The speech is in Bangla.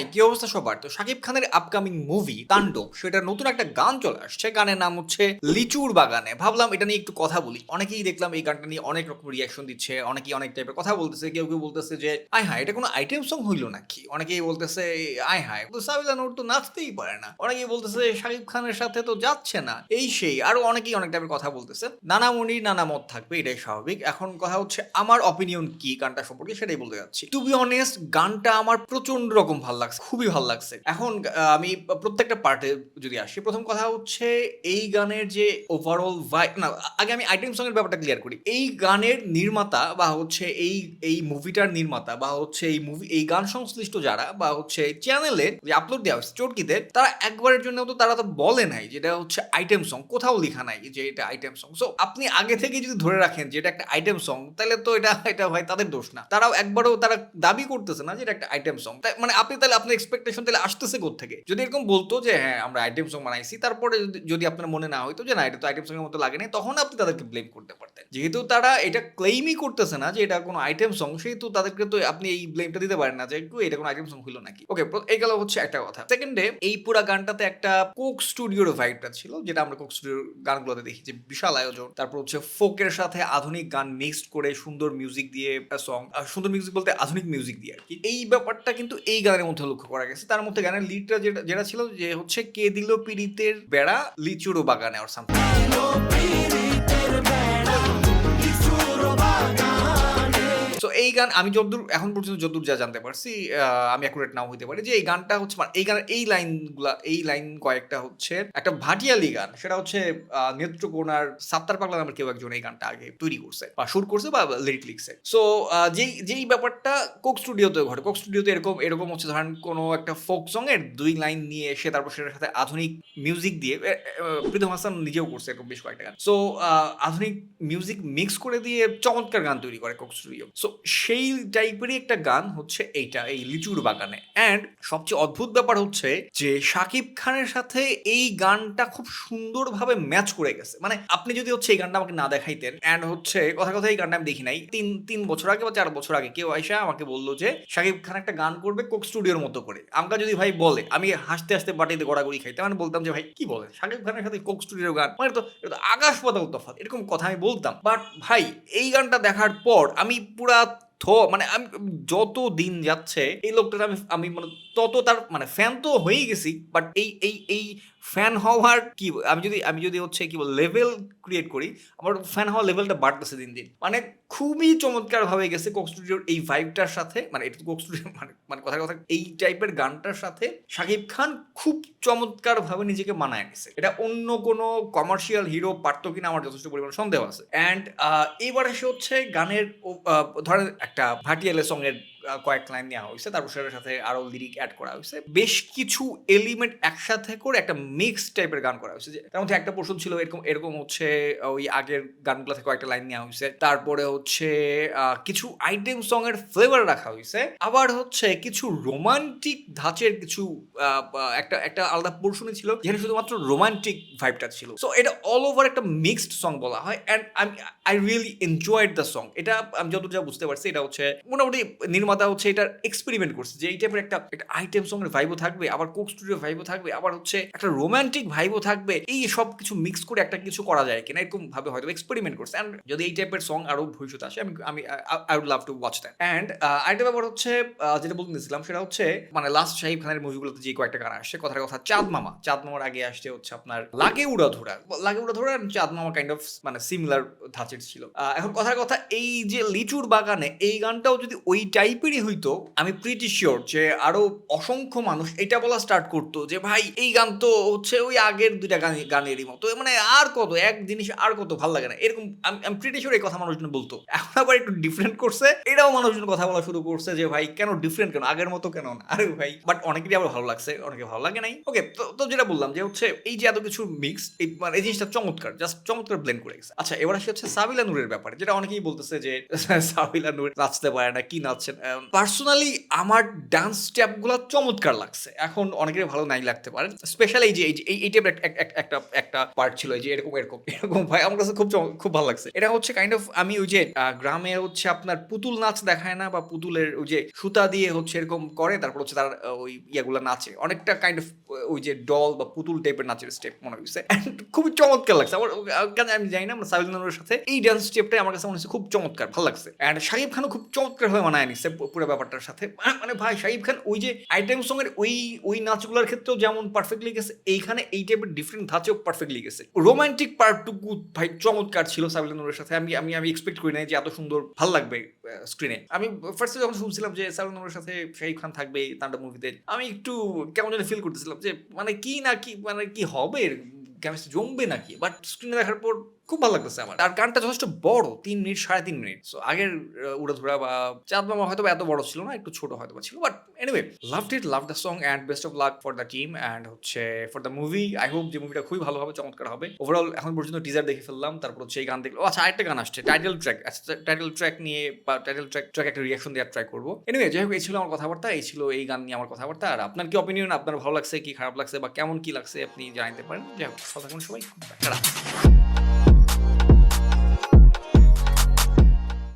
হাই কি অবস্থা সবার? তো শাকিব খানের আপকামিং মুভি তাণ্ডব সেটার নতুন একটা গান চলে আসছে। গানের নাম হচ্ছে লিচুর বাগানে। ভাবলাম এটা নিয়ে একটু কথা বলি। অনেকেই দেখলাম এই গানটা নিয়ে অনেক রকম রিয়াকশন দিচ্ছে, অনেকেই অনেক টাইপের কথা বলতেছে, কেউ কেউ বলতেছে যে, আয় হায়, এটা কোনো আইটেম সং হইল নাকি? অনেকেই বলতেছে, আয় হায়, তো সাবিলা নূর তো নাচতেই পারে না। অনেকেই বলতেছে শাকিব খানের সাথে তো যাচ্ছে না। এই সেই, আরও অনেকেই অনেক টাইপের কথা বলতেছে। নানা মনির নানা মত থাকবে, এটাই স্বাভাবিক। এখন কথা হচ্ছে, আমার অপিনিয়ন কি গানটা সম্পর্কে সেটাই বলতে যাচ্ছি। টু বি অনেস্ট গানটা আমার প্রচণ্ড রকম ভালো লাগছে, খুবই ভালো লাগছে। এখন আমি প্রত্যেকটা পার্টে যদি আসি, প্রথম কথা হচ্ছে এই গানের যে ওভারঅল ভাই না, আগে আমি আইটেম সং ব্যাপারটা ক্লিয়ার করি। এই গানের নির্মাতা বা হচ্ছে এই এই মুভিটার নির্মাতা বা হচ্ছে এই মুভি এই গান সংশ্লিষ্ট যারা বা হচ্ছে চ্যানেলে যে আপলোড দেওয়া হচ্ছে চটকিতে, তারা একবারের জন্য তো তারা তো বলে নাই যেটা হচ্ছে আইটেম সং কোথাও লেখা নাই যে এটা আইটেম সং সো আপনি আগে থেকে যদি ধরে রাখেন যে এটা একটা আইটেম সং তাহলে তো এটা এটা ভাই তাদের দোষ না। তারাও একবারও তারা দাবি করতেছে না যে এটা একটা আইটেম সং মানে আপনি তাহলে আপনার এক্সপেকটেশন তাহলে আসতেছে থেকে যদি এরকম বলতো যে হ্যাঁ আমরা আইটেম সং বানাইছি। তারপরে যদি- আপনার মনে না হয়তো যে, না, এটা তো আইটেম সং এর মতো লাগে না তখন আপনি তাদেরকে ব্লেম করতে পারতেন। যেহেতু তারা এটা ক্লেইমই করতেছে না যে এটা কোনো আইটেম সং সেহেতু তাদেরকে তো আপনি এই ব্লেমটা দিতে পারেন না যে, একটু এটা কোনো আইটেম সং হলো নাকি? ওকে এই গেল হচ্ছে একটা কথা। সেকেন্ডে এই পুরা গানটাতে একটা কোক স্টুডিওর ভাইবটা ছিল, যেটা আমরা কোক স্টুডিওর গানগুলোতে দেখি, যে বিশাল আয়োজন। তারপর হচ্ছে ফোকের সাথে আধুনিক গান মিক্সড করে সুন্দর মিউজিক দিয়ে একটা সং সুন্দর মিউজিক বলতে আধুনিক মিউজিক দিয়ে আর কি। এই ব্যাপারটা কিন্তু এই গানের মধ্যে লক্ষ্য করা গেছে। তার মধ্যে গানের লিডটা যেটা যেটা ছিল যে হচ্ছে কে দিল পীড়িতের বেড়া লিচুরো বাগানে আর সামথিং এই গান, আমি যতদূর এখন পর্যন্ত যতদূর যা জানতে পারছি আমি অ্যাকুরেট নাও হইতে পারি যে এই গানটা হচ্ছে মানে এই গানের, এই লাইনগুলা, এই লাইন কয়েকটা হচ্ছে একটা ভাটিয়ালি গান। সেটা হচ্ছে নেত্রকোনার সাত্তার পাগলা নামের কেউ একজন এই গানটা আগে তৈরি করছে বা শুট করছে বা লিরিক লিখছে। সো যেই যেই ব্যাপারটা কোক স্টুডিওতে ঘটে, কোক স্টুডিওতে এরকম এরকম হচ্ছে, ধরেন কোনো একটা ফোক সং এর দুই লাইন নিয়ে এসে তারপর সেটার সাথে আধুনিক মিউজিক দিয়ে প্রীতম হাসান নিজেও করছে এরকম বেশ কয়েকটা গান। সো আধুনিক মিউজিক মিক্স করে দিয়ে চমৎকার গান তৈরি করে কোক স্টুডিও। সো সেই টাইপেরই একটা গান হচ্ছে এইটা, এই লিচুর বাগানে। অ্যান্ড সবচেয়ে অদ্ভুত ব্যাপার হচ্ছে যে শাকিব খানের সাথে এই গানটা খুব সুন্দরভাবে ম্যাচ করে গেছে। মানে আপনি যদি হচ্ছে এই গানটা আমাকে না দেখাইতেন অ্যান্ড হচ্ছে কথা কথা এই গানটা আমি দেখি নাই, তিন তিন বছর আগে বা চার বছর আগে কেউ আইসা আমাকে বলল যে শাকিব খান একটা গান করবে কোক স্টুডিওর মতো করে। আমাকে যদি ভাই বলে, আমি হাসতে হাসতে বাটিতে গড়াগড়ি খাইতাম, আমি বলতাম যে, ভাই, কি বলে শাকিব খানের সাথে কোক স্টুডিওর গান? মানে তো আকাশ পাতাল তফাৎ, এরকম কথা আমি বলতাম। বাট ভাই, এই গানটা দেখার পর আমি পুরা থ মানে আমি যত দিন যাচ্ছে, এই লোকটার আমি আমি মানে তত তার মানে ফ্যান তো হয়েই গেছি বাট এই এই এই ফ্যান হওয়ার কি আমি যদি আমি যদি হচ্ছে কি বল লেভেল ক্রিয়েট করি আমার ফ্যান হওয়ার লেভেলটা বাড়তেছে দিন দিন। মানে খুবই চমৎকার ভাবে গেছে কোক স্টুডিওর এই ভাইবটার সাথে মানে এটা কোক স্টুডিও মানে মানে কথা কথা এই টাইপের গানটার সাথে শাকিব খান খুব চমৎকার ভাবে নিজেকে মানায় গেছে। এটা অন্য কোনো কমার্শিয়াল হিরো পারতো কিনা আমার যথেষ্ট পরিমাণ সন্দেহ আছে। অ্যান্ড এইবার এসে হচ্ছে গানের ধরেন একটা ভাটিয়ালে সং এর আহ, কয়েক লাইন নেওয়া হয়েছে তারপর সেটার সাথে আরও লিরিক অ্যাড করা হয়েছে বেশ কিছু এলিমেন্ট একসাথে করে একটা মিক্স টাইপের গান করা হয়েছে তার মধ্যে একটা পোর্শন ছিল, এরকম এরকম হচ্ছে ওই আগের গানগুলো থেকে কয়েকটা লাইন নেওয়া হয়েছে তারপরে হচ্ছে কিছু আইটেম সং এর ফ্লেভার রাখা হয়েছে আবার হচ্ছে কিছু রোমান্টিক ধাঁচের কিছু একটা একটা আলাদা পোর্শনই ছিল, যেখানে শুধুমাত্র রোমান্টিক ভাইবটা ছিল। সো এটা অল ওভার একটা মিক্সড সং বলা হয় অ্যান্ড আমি I really enjoyed the song এটা, আমি যতটা বুঝতে পারছি, এটা হচ্ছে মোটামুটি নির্মাতা হচ্ছে এটার এক্সপেরিমেন্ট করছে, যে এই টাইপের একটা একটা আইটেম সং এর ভাইবও থাকবে, আবার কোক স্টুডিও ভাইবও থাকবে, আবার হচ্ছে একটা রোমান্টিক ভাইবও থাকবে, এই সব কিছু মিক্স করে একটা কিছু করা যায় কিনা, এরকম ভাবে হয়তো এক্সপেরিমেন্ট করছে। অ্যান্ড যদি এই টাইপের সং আরও ভবিষ্যতে আসে, আমি আমি I would love to watch that and আরেকটা ব্যাপার হচ্ছে যেটা বলতেছিলাম সেটা হচ্ছে মানে লাস্ট শাহিব খানের মুভিগুলোতে যে কয়েকটা গান আসছে, কথার কথা, চাঁদ মামা। চাঁদ মামার আগে আসছে হচ্ছে আপনার লাগে উড়া ধরা। লাগে উড়া ধরা চাঁদ মামা কাইন্ড অফ মানে সিমিলার ধাঁচের ছিল। এখন কথার কথা, এই যে লিচুর বাগানে, এই গানটাও যদি ওই টাইপেরই হইতো আমি প্রিটি শিওর যে আরও অসংখ্য মানুষ এটা বলা স্টার্ট করতো যে ভাই এই গান তো হচ্ছে ওই আগের দুইটা গান গানেরই মতো। মানে আর কত এক জিনিস আর কত ভালো লাগে না। এরকম আমি প্রিটি শিওর এই কথা মানুষজন বলতো। এখন আবার একটু ডিফারেন্ট করছে এটাও মানুষজন কথা বলা শুরু করছে যে ভাই কেন ডিফারেন্ট কেন? আগের মতো কেন না? আরে ভাই বাট অনেকেরই আবার ভালো লাগছে অনেকে ভালো লাগে নাই। ওকে তো যেটা বললাম যে হচ্ছে এই যে এত কিছু মিক্স এই মানে এই জিনিসটা চমৎকার জাস্ট চমৎকার ব্লেন্ড করে গেছে। আচ্ছা এবার আসি হচ্ছে সাবিলা নূরের ব্যাপারে যেটা অনেকেই বলতেছে যে সাবিলা নূর নাচতে পারে না কি আহ, পার্সোনালি আমার ডান্স স্টেপগুলো চমৎকার লাগছে। এখন অনেকের ভালো নাই লাগতে পারে। স্পেশালি এই যে, এই এই- টাইপের একটা একটা পার্ট ছিল যে, এরকম এরকম এরকম ভাই, আমার কাছে খুব খুব ভালো লাগছে। এটা হচ্ছে কাইন্ড অফ আমি ওই যে গ্রামে হচ্ছে আপনার পুতুল নাচ দেখায় না, বা পুতুলের ওই যে সুতা দিয়ে হচ্ছে এরকম করে, তারপর হচ্ছে তার ওই ইয়াগুলো নাচে। অনেকটা কাইন্ড অফ ওই যে ডল বা পুতুল টাইপের নাচের স্টেপ মনে হয়েছে খুবই চমৎকার লাগছে। আমার আমি জানি না নানুরের সাথে এই ডান্স স্টেপটাই আমার কাছে মনে হচ্ছে খুব চমৎকার, ভালো লাগছে। অ্যান্ড শাহিব খানও খুব চমৎকার হয়ে মানায় নিচ্ছে পুরো ব্যাপারটার সাথে। মানে- ভাই শাহিব খান ওই যে আইটেম সং এর ওই ওই নাচগুলোর ক্ষেত্রেও যেমন পারফেক্টলি গেছে এইখানে এই টাইপের ডিফারেন্ট ধাঁচেও পারফেক্টলি গেছে রোমান্টিক পার্টটুকু ভাই চমৎকার ছিল সাবিল নুরের সাথে। আমি আমি আমি এক্সপেক্ট করি নাই যে এত সুন্দর, ভালো লাগবে স্ক্রিনে আমি ফার্স্টে যখন শুনছিলাম যে সাবিল নুরের সাথে শাহিব খান থাকবে তান্ডব মুভিতে আমি একটু কেমন যেন ফিল করতেছিলাম যে মানে কি না কি মানে কি হবে কেমিস্ট্রি জমবে নাকি? বাট স্ক্রিনে দেখার পর খুব ভালো লাগতেছে আমার। আর গানটা যথেষ্ট বড়, তিন মিনিট, সাড়ে তিন মিনিট। সো আগের উড়াধুরা বা চাঁদ মামা হয়তো এত বড় ছিল না, একটু ছোট হয়তো ছিল but anyway love it love the song and best of luck for the team and হচ্ছে for the movie I hope যে মুভিটা খুবই ভালো হবে, চমৎকার হবে। ওভারঅল এখন পর্যন্ত টিজার দেখে ফেললাম, তারপর হচ্ছে এই গান দেখল আচ্ছা আরেকটা গান আসছে টাইটেল ট্র্যাক টাইটেল ট্র্যাক নিয়ে বা টাইটেল ট্র্যাক ট্র্যাক একটা রিয়াকশন দেওয়ার ট্রাই করব। এনিওয়ে যাই হোক, এই ছিল আমার কথাবার্তা, এই ছিল এই গান নিয়ে আমার কথাবার্তা। আর আপনার কি অপিনিয়ন আপনার ভালো লাগছে, কি খারাপ লাগছে বা কেমন কি লাগছে আপনি জানাতে পারেন। যাই হোক, ভালো থাকুন সবাই।